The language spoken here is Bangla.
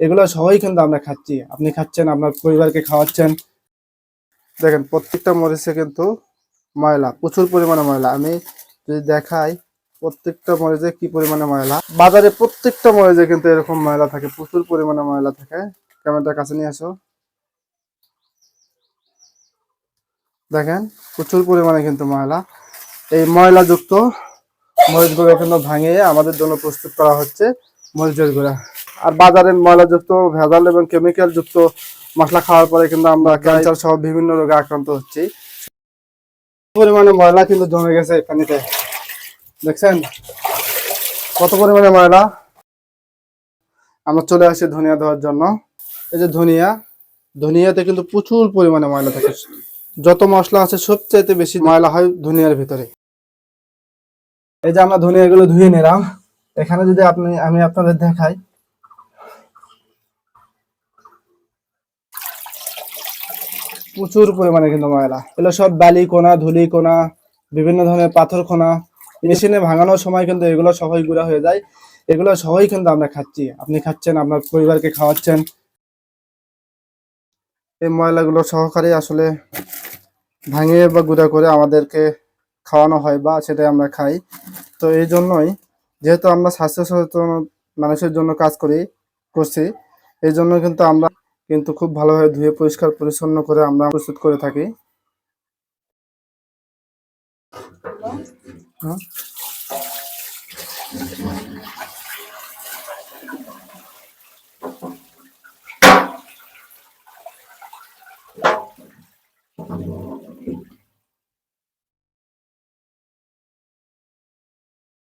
এগুলো সবাই কিন্তু আমরা খাচ্ছি। আপনি খাচ্ছেন, আপনার পরিবারকে খাওয়াচ্ছেন। দেখেন, প্রত্যেকটা মরিচে কিন্তু ময়লা, প্রচুর পরিমাণে ময়লা। আমি যদি দেখাই প্রত্যেকটা মরিচে কি পরিমাণে ময়লা, বাজারে প্রত্যেকটা মরিচে কিন্তু এরকম ময়লা থাকে, প্রচুর পরিমাণে ময়লা থাকে। ক্যামেরাটা কাছে নিয়ে আসো। দেখেন, প্রচুর পরিমাণে কিন্তু ময়লা। এই ময়লাযুক্ত মরিচগুলো কিন্তু ভাঙিয়ে আমাদের জন্য প্রস্তুত করা হচ্ছে মরিচের গুঁড়া। আর বাজারে ময়লাযুক্ত ভেজাল এবং কেমিক্যাল যুক্ত মশলা খাওয়ার পরে কিন্তু আমরা ক্যান্সার সহ বিভিন্ন রোগে আক্রান্ত হচ্ছি। পরিমাণে ময়লা কিন্তু জমে গেছে পানিতে। দেখছেন? কত পরিমাণে ময়লা? আমরা চলে আসি ধনিয়া দেওয়ার জন্য। এই যে ধনিয়া ধনিয়াতে কিন্তু প্রচুর পরিমাণে ময়লা থাকে। যত মশলা আছে সবচেয়ে বেশি ময়লা হয় ধনিয়ার ভিতরে। এই যে আমরা ধনিয়াগুলো ধুয়ে নিলাম। এখানে যদি আপনি আমি আপনাদের দেখাই। প্রচুর পরিমাণে কিন্তু ময়লা। এগুলো সব বালি কোনা, ধুলি কোনা, বিভিন্ন ধরনের পাথর কোনা, মেশিনে ভাঙানোর সময় কিন্তু এগুলো সবাই গুঁড়া হয়ে যায়। এগুলো সবাই কিন্তু আমরা খাচ্ছি। আপনি খাচ্ছেন, আপনার পরিবারকে খাওয়াচ্ছেন। এই ময়লাগুলো সহকারে আসলে ভাঙিয়ে বা গুঁড়া করে আমাদেরকে খাওয়ানো হয় বা সেটাই আমরা খাই। তো এই জন্যই যেহেতু আমরা স্বাস্থ্য সচেতন মানুষের জন্য কাজ করি, করছি, এই জন্য কিন্তু আমরা কিন্তু খুব ভালোভাবে ধুয়ে পরিষ্কার পরিচ্ছন্ন করে আমরা প্রস্তুত করে থাকি। হ্যাঁ।